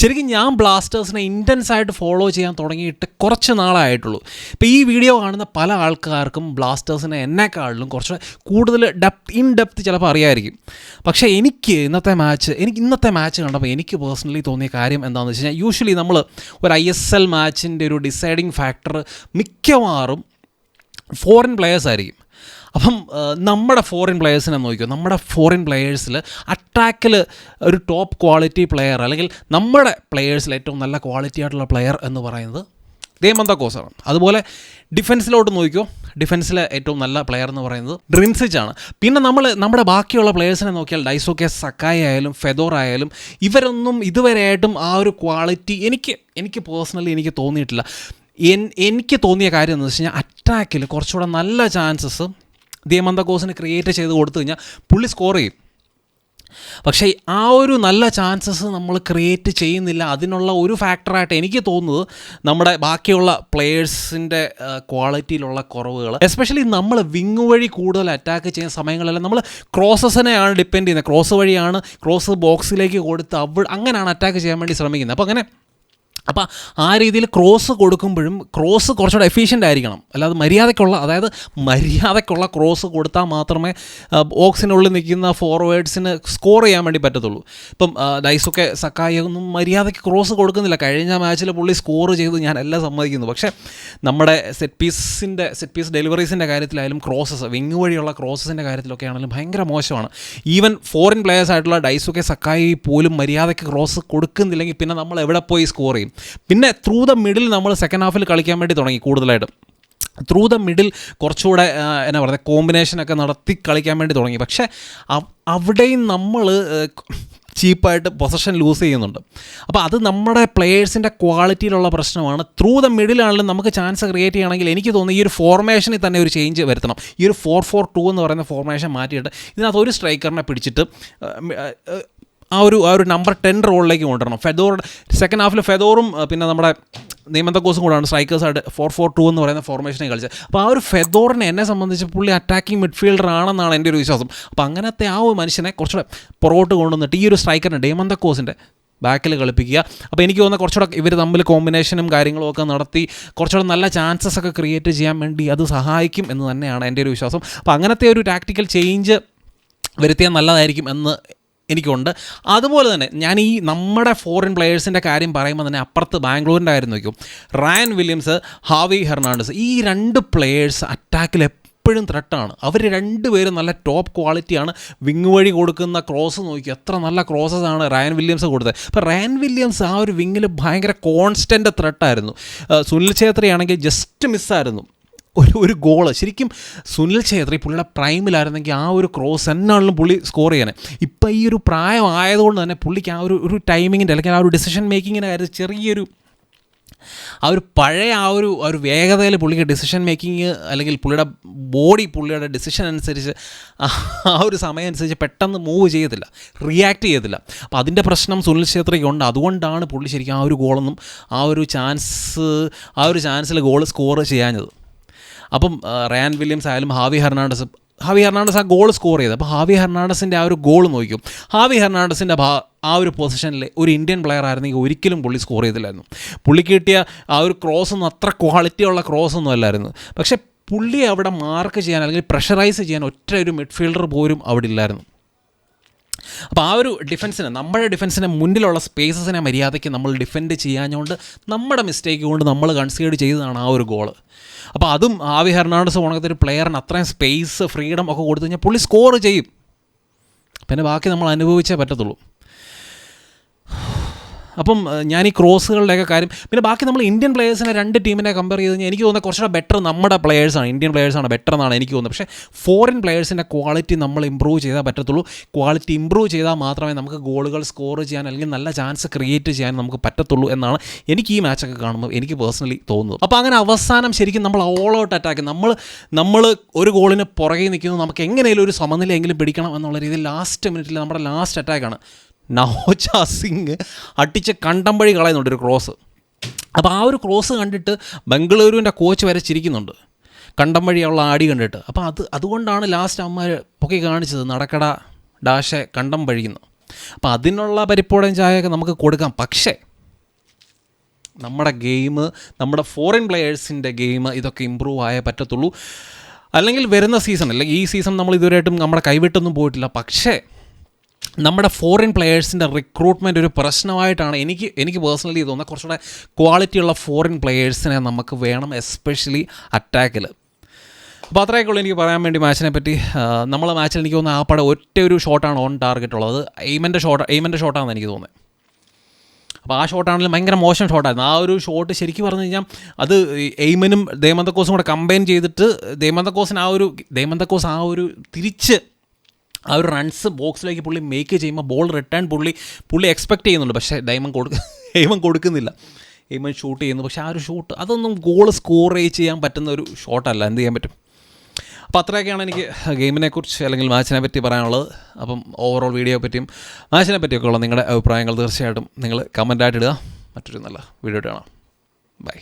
ശരിക്കും ഞാൻ ബ്ലാസ്റ്റേഴ്സിനെ ഇന്റൻസ് ആയിട്ട് ഫോളോ ചെയ്യാൻ തുടങ്ങിയിട്ട് കുറച്ച് നാളായിട്ടുള്ളൂ. ഇപ്പോൾ ഈ വീഡിയോ കാണുന്ന പല ആൾക്കാർക്കും ബ്ലാസ്റ്റേഴ്സിനെ എന്നെക്കാളിലും കുറച്ച് കൂടുതൽ ഡെപ്ത് ഇൻ ഡെപ്ത് ചിലപ്പോൾ അറിയായിരിക്കും. പക്ഷേ എനിക്ക് ഇന്നത്തെ മാച്ച് എനിക്ക് ഇന്നത്തെ മാച്ച് കണ്ടപ്പോൾ എനിക്ക് പേഴ്സണലി തോന്നിയ കാര്യം എന്താണെന്ന് വെച്ച് കഴിഞ്ഞാൽ യൂഷ്വലി നമ്മൾ ഒരു ഐ എസ് എൽ മാച്ചിന്റെ ഒരു ഡിസൈഡിങ് ഫാക്ടർ മിക്കവാറും ഫോറിൻ പ്ലെയേഴ്സ് ആയിരിക്കും. അപ്പം നമ്മുടെ ഫോറിൻ പ്ലെയേഴ്സിനെ നോക്കിയോ നമ്മുടെ ഫോറിൻ പ്ലെയേഴ്സിൽ അറ്റാക്കിൽ ഒരു ടോപ്പ് ക്വാളിറ്റി പ്ലെയർ അല്ലെങ്കിൽ നമ്മുടെ പ്ലെയേഴ്സിൽ ഏറ്റവും നല്ല ക്വാളിറ്റി ആയിട്ടുള്ള പ്ലെയർ എന്ന് പറയുന്നത് ദേമന്ത കോസാണ്. അതുപോലെ ഡിഫൻസിലോട്ട് നോക്കിയോ ഡിഫൻസിലെ ഏറ്റവും നല്ല പ്ലെയർ എന്ന് പറയുന്നത് ഡ്രിൻസിച്ച് ആണ്. പിന്നെ നമ്മൾ നമ്മുടെ ബാക്കിയുള്ള പ്ലെയേഴ്സിനെ നോക്കിയാൽ ഡൈസോക്കെ സക്കായി ആയാലും ഫെദോർ ആയാലും ഇവരൊന്നും ഇതുവരെയായിട്ടും ആ ഒരു ക്വാളിറ്റി എനിക്ക് എനിക്ക് പേഴ്സണലി എനിക്ക് തോന്നിയിട്ടില്ല. എനിക്ക് തോന്നിയ കാര്യം എന്ന് വെച്ച് കഴിഞ്ഞാൽ അറ്റാക്കിൽ കുറച്ചുകൂടെ നല്ല ചാൻസസ് ദിയമന്ത കോസിന് ക്രിയേറ്റ് ചെയ്ത് കൊടുത്തു കഴിഞ്ഞാൽ പുള്ളി സ്കോർ ചെയ്യും. പക്ഷേ ആ ഒരു നല്ല ചാൻസസ് നമ്മൾ ക്രിയേറ്റ് ചെയ്യുന്നില്ല. അതിനുള്ള ഒരു ഫാക്ടറായിട്ട് എനിക്ക് തോന്നുന്നത് നമ്മുടെ ബാക്കിയുള്ള പ്ലെയേഴ്സിന്റെ ക്വാളിറ്റിയിലുള്ള കുറവുകൾ എസ്പെഷ്യലി നമ്മൾ വിങ് വഴി കൂടുതൽ അറ്റാക്ക് ചെയ്യുന്ന സമയങ്ങളെല്ലാം നമ്മൾ ക്രോസസിനെയാണ് ഡിപ്പെൻഡ് ചെയ്യുന്നത്. ക്രോസ് വഴിയാണ് ക്രോസ് ബോക്സിലേക്ക് കൊടുത്ത് അവ അങ്ങനെയാണ് അറ്റാക്ക് ചെയ്യാൻ വേണ്ടി ശ്രമിക്കുന്നത്. അപ്പോൾ അങ്ങനെ അപ്പോൾ ആ രീതിയിൽ ക്രോസ് കൊടുക്കുമ്പോഴും ക്രോസ് കുറച്ചുകൂടെ എഫീഷ്യന്റ് ആയിരിക്കണം. അല്ലാതെ മര്യാദയ്ക്കുള്ള അതായത് മര്യാദയ്ക്കുള്ള ക്രോസ് കൊടുത്താൽ മാത്രമേ ബോക്സിനുള്ളിൽ നിൽക്കുന്ന ഫോർവേഡ്സിന് സ്കോർ ചെയ്യാൻ വേണ്ടി പറ്റത്തുള്ളൂ. ഇപ്പം ഡൈസൊക്കെ സക്കായി ഒന്നും മര്യാദയ്ക്ക് ക്രോസ് കൊടുക്കുന്നില്ല. കഴിഞ്ഞ മാച്ചിൽ പുള്ളി സ്കോർ ചെയ്ത് ഞാൻ എല്ലാം സമ്മതിക്കുന്നു. പക്ഷേ നമ്മുടെ സെറ്റ് പീസിന്റെ സെറ്റ് പീസ് ഡെലിവറീസിന്റെ കാര്യത്തിലായാലും ക്രോസസ് വിങ് വഴിയുള്ള ക്രോസസിന്റെ കാര്യത്തിലൊക്കെ ആണെങ്കിലും ഭയങ്കര മോശമാണ്. ഈവൻ ഫോറിൻ പ്ലെയേഴ്സ് ആയിട്ടുള്ള ഡൈസൊക്കെ സക്കായി പോലും മര്യാദയ്ക്ക് ക്രോസ് കൊടുക്കുന്നില്ലെങ്കിൽ പിന്നെ നമ്മൾ എവിടെ പോയി സ്കോർ ചെയ്യും? പിന്നെ ത്രൂ ദ മിഡിൽ നമ്മൾ സെക്കൻഡ് ഹാഫിൽ കളിക്കാൻ വേണ്ടി തുടങ്ങി കൂടുതലായിട്ടും. ത്രൂ ദ മിഡിൽ കുറച്ചുകൂടെ എന്നാ പറയുക കോമ്പിനേഷനൊക്കെ നടത്തി കളിക്കാൻ വേണ്ടി തുടങ്ങി. പക്ഷേ അവിടെയും നമ്മൾ ചീപ്പായിട്ട് പൊസഷൻ ലൂസ് ചെയ്യുന്നുണ്ട്. അപ്പോൾ അത് നമ്മുടെ പ്ലെയേഴ്സിന്റെ ക്വാളിറ്റിയിലുള്ള പ്രശ്നമാണ്. ത്രൂ ദ മിഡിലാണെങ്കിലും നമുക്ക് ചാൻസ് ക്രിയേറ്റ് ചെയ്യണമെങ്കിൽ എനിക്ക് തോന്നുന്നു ഈ ഒരു ഫോർമേഷനിൽ തന്നെ ഒരു ചേഞ്ച് വരുത്തണം. ഈ ഒരു ഫോർ ഫോർ ടു എന്ന് പറയുന്ന ഫോർമേഷൻ മാറ്റിയിട്ട് ഇതിനകത്ത് ഒരു സ്ട്രൈക്കറിനെ പിടിച്ചിട്ട് ആ, ഒരു ആ ഒരു നമ്പർ ടെൻ റോളിലേക്ക് കൊണ്ടുവരണം. ഫെദോർ സെക്കൻഡ് ഹാഫിൽ ഫെദോറും പിന്നെ നമ്മുടെ നിയമത്തെ നിയമന്തക്കോസും കൂടാണ് സ്ട്രൈക്കേഴ്സായിട്ട് ഫോർ ഫോർ ടു എന്ന് പറയുന്ന ഫോർമേഷനെ കളിച്ചത്. അപ്പോൾ ആ ഒരു ഫെദോറിനെ എന്നെ സംബന്ധിച്ച് പുള്ളി അറ്റാക്കിംഗ് മിഡ്ഫീൽഡർ ആണെന്നാണ് എന്റെ ഒരു വിശ്വാസം. അപ്പോൾ അങ്ങനത്തെ ആ ഒരു മനുഷ്യനെ കുറച്ചുകൂടെ പുറകോട്ട് കൊണ്ടുവന്നിട്ട് ഈ ഒരു സ്ട്രൈക്കറിന്റെ ഡേമന്ത കോസിന്റെ ബാക്കിൽ കളിപ്പിക്കുക. അപ്പോൾ എനിക്ക് തോന്നുന്ന കുറച്ചുകൂടെ ഇവർ തമ്മിൽ കോമ്പിനേഷനും കാര്യങ്ങളും ഒക്കെ നടത്തി കുറച്ചുകൂടെ നല്ല ചാൻസസ് ഒക്കെ ക്രിയേറ്റ് ചെയ്യാൻ വേണ്ടി അത് സഹായിക്കും എന്ന് തന്നെയാണ് എന്റെ ഒരു വിശ്വാസം. അപ്പോൾ അങ്ങനത്തെ ഒരു ടാക്ടിക്കൽ ചേഞ്ച് വരുത്തിയാൽ നല്ലതായിരിക്കും എന്ന് എനിക്കുണ്ട്. അതുപോലെ തന്നെ ഞാൻ ഈ നമ്മുടെ ഫോറിൻ പ്ലെയേഴ്സിന്റെ കാര്യം പറയുമ്പോൾ തന്നെ അപ്പുറത്ത് ബാംഗ്ലൂരിന്റെ കാര്യം നോക്കും റയൻ വില്യംസ് ഹാവി ഹെർണാണ്ടസ് ഈ രണ്ട് പ്ലെയേഴ്സ് അറ്റാക്കിൽ എപ്പോഴും ത്രെട്ടാണ് അവർ രണ്ടുപേരും നല്ല ടോപ്പ് ക്വാളിറ്റിയാണ് വിങ് വഴി കൊടുക്കുന്ന ക്രോസ് നോക്കി. എത്ര നല്ല ക്രോസസ് ആണ് റയൻ വില്യംസ് കൊടുത്തത്. അപ്പോൾ റയൻ വില്യംസ് ആ ഒരു വിങ്ങിൽ ഭയങ്കര കോൺസ്റ്റന്റ് ത്രെട്ടായിരുന്നു സുനിൽ ഛേത്രി ആണെങ്കിൽ ജസ്റ്റ് മിസ്സായിരുന്നു ഒരു ഒരു ഗോൾ. ശരിക്കും സുനിൽ ഛേത്രി പുള്ളിയുടെ പ്രൈമിലായിരുന്നെങ്കിൽ ആ ഒരു ക്രോസ് എന്നാണല്ലോ പുള്ളി സ്കോർ ചെയ്യാനേ ഇപ്പം ഈ ഒരു പ്രായമായതുകൊണ്ട് തന്നെ പുള്ളിക്ക് ആ ഒരു ഒരു ടൈമിങ്ങിന്റെ അല്ലെങ്കിൽ ആ ഒരു ഡിസിഷൻ മേക്കിങ്ങിന്റെ കാര്യത്തിൽ ചെറിയൊരു ആ ഒരു പഴയ ആ ഒരു ഒരു വേഗതയിൽ പുള്ളിക്ക് ഡിസിഷൻ മേക്കിങ് അല്ലെങ്കിൽ പുള്ളിയുടെ ബോഡി പുള്ളിയുടെ ഡിസിഷൻ അനുസരിച്ച് ആ ആ ഒരു സമയം അനുസരിച്ച് പെട്ടെന്ന് മൂവ് ചെയ്യത്തില്ല. റിയാക്ട് ചെയ്യത്തില്ല. അപ്പോൾ അതിന്റെ പ്രശ്നം സുനിൽ ഛേത്രിക്ക് ഉണ്ട്. അതുകൊണ്ടാണ് പുള്ളി ശരിക്കും ആ ഒരു ഗോളൊന്നും ആ ഒരു ചാൻസ് ആ ഒരു ചാൻസിൽ ഗോൾ സ്കോർ ചെയ്യാഞ്ഞത്. അപ്പം റയാൻ വില്യംസ് ആയാലും ഹാവി ഹെർണാണ്ടസ് ഹാവി ഹെർണാണ്ടസ് ആ ഗോൾ സ്കോർ ചെയ്തത് അപ്പോൾ ഹാവി ഹെർണാണ്ടസിന്റെ ആ ഒരു ഗോൾ നോക്കും ഹാവി ഹെർണാണ്ടസിന്റെ ഭാ ആ ഒരു പൊസിഷനിൽ ഒരു ഇന്ത്യൻ പ്ലെയർ ആയിരുന്നെങ്കിൽ ഒരിക്കലും പുള്ളി സ്കോർ ചെയ്തില്ലായിരുന്നു. പുള്ളി കിട്ടിയ ആ ഒരു ക്രോസ് ഒന്നും അത്ര ക്വാളിറ്റി ഉള്ള ക്രോസ് ഒന്നും അല്ലായിരുന്നു. പക്ഷേ പുള്ളി അവിടെ മാർക്ക് ചെയ്യാൻ അല്ലെങ്കിൽ പ്രഷറൈസ് ചെയ്യാൻ ഒറ്റ ഒരു മിഡ്ഫീൽഡർ പോലും അവിടെ ഇല്ലായിരുന്നു. അപ്പോൾ ആ ഒരു ഡിഫൻസിന് നമ്മുടെ ഡിഫൻസിന് മുന്നിലുള്ള സ്പേസസിനെ മര്യാദയ്ക്ക് നമ്മൾ ഡിഫെൻഡ് ചെയ്യാഞ്ഞുകൊണ്ട് നമ്മുടെ മിസ്റ്റേക്ക് കൊണ്ട് നമ്മൾ കൺസീഡ് ചെയ്തതാണ് ആ ഒരു ഗോൾ അപ്പോൾ അതും ആവി ഹെർണാണ്ടസ് പോണത്തെ ഒരു പ്ലെയറിന് അത്രയും സ്പേസ് ഫ്രീഡം ഒക്കെ കൊടുത്തു കഴിഞ്ഞാൽ പുള്ളി സ്കോർ ചെയ്യും. പിന്നെ ബാക്കി നമ്മൾ അനുഭവിച്ചേ പറ്റത്തുള്ളൂ. അപ്പം ഞാൻ ഈ ക്രോസുകളുടെയൊക്കെ കാര്യം പിന്നെ ബാക്കി നമ്മൾ ഇന്ത്യൻ പ്ലേയേഴ്സിനെ രണ്ട് ടീമിനെ കമ്പയർ ചെയ്ത് കഴിഞ്ഞാൽ എനിക്ക് തോന്നുന്നത് കുറച്ചുകൂടെ ബെറ്റർ നമ്മുടെ പ്ലേയേഴ്സാണ് ഇന്ത്യൻ പ്ലേയേഴ്സാണ് ബെറ്റർ എന്നാണ് എനിക്ക് തോന്നുന്നത്. പക്ഷേ ഫോറിൻ പ്ലേയേഴ്സിന്റെ ക്വാളിറ്റി നമ്മൾ ഇമ്പ്രൂവ് ചെയ്താൽ പറ്റത്തുള്ളൂ. ക്വാളിറ്റി ഇമ്പ്രൂവ് ചെയ്താൽ മാത്രമേ നമുക്ക് ഗോളുകൾ സ്കോർ ചെയ്യാൻ അല്ലെങ്കിൽ നല്ല ചാൻസ് ക്രിയേറ്റ് ചെയ്യാൻ നമുക്ക് പറ്റത്തുള്ളൂ എന്നാണ് എനിക്ക് ഈ മാച്ചൊക്കെ കാണുമ്പോൾ എനിക്ക് പേഴ്സണലി തോന്നുന്നത്. അപ്പോൾ അങ്ങനെ അവസാനം ശരിക്കും നമ്മൾ ഓൾ ഔട്ട് അറ്റാക്ക് നമ്മൾ നമ്മൾ ഒരു ഗോളിന് പുറകെ നിൽക്കുന്നു. നമുക്ക് എങ്ങനെയും ഒരു സമനിലയെങ്കിലും പിടിക്കണം എന്നുള്ള രീതിയിൽ ലാസ്റ്റ് മിനിറ്റിൽ നമ്മുടെ ലാസ്റ്റ് അറ്റാക്കാണ് നവോജ സിംഗ് അടിച്ച് കണ്ടംപഴി കളയുന്നുണ്ട് ഒരു ക്രോസ്. അപ്പോൾ ആ ഒരു ക്രോസ് കണ്ടിട്ട് ബംഗളൂരുവിന്റെ കോച്ച് വരെ ചിരിക്കുന്നുണ്ട്. കണ്ടം വഴിയുള്ള ആടി കണ്ടിട്ട്. അപ്പോൾ അത് അതുകൊണ്ടാണ് ലാസ്റ്റ് അമ്മ പൊക്കി കാണിച്ചത്. നടക്കട ഡാഷെ കണ്ടം വഴിയുന്നു അപ്പോൾ അതിനുള്ള പരിപ്പോടൻ ചായയൊക്കെ നമുക്ക് കൊടുക്കാം. പക്ഷേ നമ്മുടെ ഗെയിം നമ്മുടെ ഫോറിൻ പ്ലെയേഴ്സിന്റെ ഗെയിം ഇതൊക്കെ ഇമ്പ്രൂവ് ആയേ പറ്റത്തുള്ളൂ. അല്ലെങ്കിൽ വരുന്ന സീസൺ അല്ലെങ്കിൽ ഈ സീസൺ നമ്മൾ ഇതുവരെയായിട്ടും നമ്മുടെ കൈവിട്ടൊന്നും പോയിട്ടില്ല. പക്ഷേ നമ്മുടെ ഫോറിൻ പ്ലെയേഴ്സിന്റെ റിക്രൂട്ട്മെന്റ് ഒരു പ്രശ്നമായിട്ടാണ് എനിക്ക് എനിക്ക് പേഴ്സണലി തോന്നുന്നത്. കുറച്ചുകൂടെ ക്വാളിറ്റിയുള്ള ഫോറിൻ പ്ലെയേഴ്സിനെ നമുക്ക് വേണം എസ്പെഷ്യലി അറ്റാക്കിൽ അപ്പോൾ അത്രയൊക്കെ ഉള്ളൂ എനിക്ക് പറയാൻ വേണ്ടി മാച്ചിനെ പറ്റി. നമ്മളെ മാച്ചിൽ എനിക്ക് തോന്നുന്നത് ആ പടം ഒറ്റ ഒരു ഷോട്ടാണ് ഓൺ ടാർഗറ്റ് ഉള്ളത്. എയ്മന്റെ ഷോട്ട് എയ്മന്റെ ഷോട്ടാണെന്ന് എനിക്ക് തോന്നുന്നത്. അപ്പോൾ ആ ഷോട്ടാണെങ്കിലും ഭയങ്കര മോശം ഷോട്ടായിരുന്നു ആ ഒരു ഷോട്ട് ശരിക്കും പറഞ്ഞു കഴിഞ്ഞാൽ അത് എയ്മനും ദേമന്തക്കോസും കൂടെ കമ്പൈൻ ചെയ്തിട്ട് ദേമന്തക്കോസിന് ആ ഒരു ദേമന്തക്കോസ് ആ ഒരു തിരിച്ച് ആ ഒരു റൺസ് ബോക്സിലേക്ക് പുള്ളി മേക്ക് ചെയ്യുമ്പോൾ ബോൾ റിട്ടേൺ പുള്ളി പുള്ളി എക്സ്പെക്ട് ചെയ്യുന്നുണ്ട്. പക്ഷേ ഡൈമൺ കൊടുക്ക ഡൈമൺ കൊടുക്കുന്നില്ല. എയ്മൻ ഷൂട്ട് ചെയ്യുന്നു. പക്ഷേ ആ ഒരു ഷൂട്ട് അതൊന്നും ഗോൾ സ്കോർ ചെയ്യാൻ പറ്റുന്ന ഒരു ഷോട്ടല്ല എന്ത് ചെയ്യാൻ പറ്റും? അപ്പോൾ അത്രയൊക്കെയാണ് എനിക്ക് ഗെയിമിനെക്കുറിച്ച് അല്ലെങ്കിൽ മാച്ചിനെ പറ്റി പറയാനുള്ളത്. അപ്പം ഓവറോൾ വീഡിയോയെ പറ്റിയും മാച്ചിനെ പറ്റിയൊക്കെ ഉള്ള നിങ്ങളുടെ അഭിപ്രായങ്ങൾ തീർച്ചയായിട്ടും നിങ്ങൾ കമന്റായിട്ട് ഇടുക. മറ്റൊരു നല്ല വീഡിയോ കാണാം. ബൈ